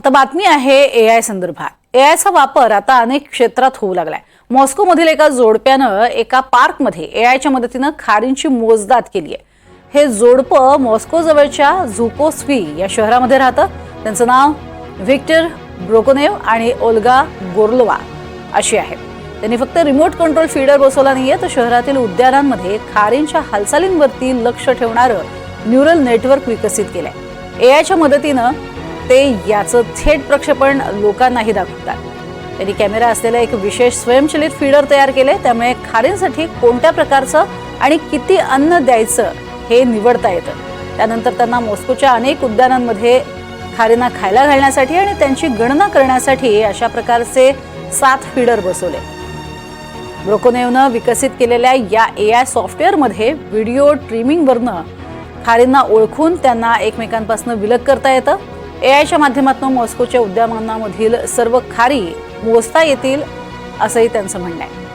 आता बातमी आहे ए आय संदर्भात. ए आयचा वापर आता अनेक क्षेत्रात होऊ लागलाय. मॉस्कोमधील एका जोडप्यानं एका पार्कमध्ये ए आयच्या मदतीनं खारींची मोजदाद केली आहे हे जोडपं मॉस्को जवळच्या झुकोस्वी या शहरामध्ये राहतं. त्यांचं नाव व्हिक्टर ब्रोकोनेव आणि ओल्गा गोर्लोवा अशी आहे. त्यांनी फक्त रिमोट कंट्रोल फीडर बसवला नाहीये तर शहरातील उद्यानांमध्ये खारींच्या हालचालींवरती लक्ष ठेवणारं न्यूरल नेटवर्क विकसित केलंय. ए आयच्या मदतीनं ते याचं थेट प्रक्षेपण लोकांनाही दाखवतात. त्यांनी कॅमेरा असलेलं एक विशेष स्वयंचलित फीडर तयार केले त्यामुळे खारींसाठी कोणत्या प्रकारचं आणि किती अन्न द्यायचं हे निवडता येतं. त्यानंतर त्यांना मॉस्कोच्या अनेक उद्यानांमध्ये खारींना खायला घालण्यासाठी आणि त्यांची गणना करण्यासाठी अशा प्रकारचे सात फीडर बसवले. ब्रोकोनेवनं विकसित केलेल्या या ए आय सॉफ्टवेअरमध्ये व्हिडिओ ट्रीमिंगवरनं खारींना ओळखून त्यांना एकमेकांपासून विलग करता येतं. ए आयच्या माध्यमातून मॉस्कोच्या उद्यानामधील सर्व खारी मोजता येतील असंही त्यांचं म्हणणं आहे.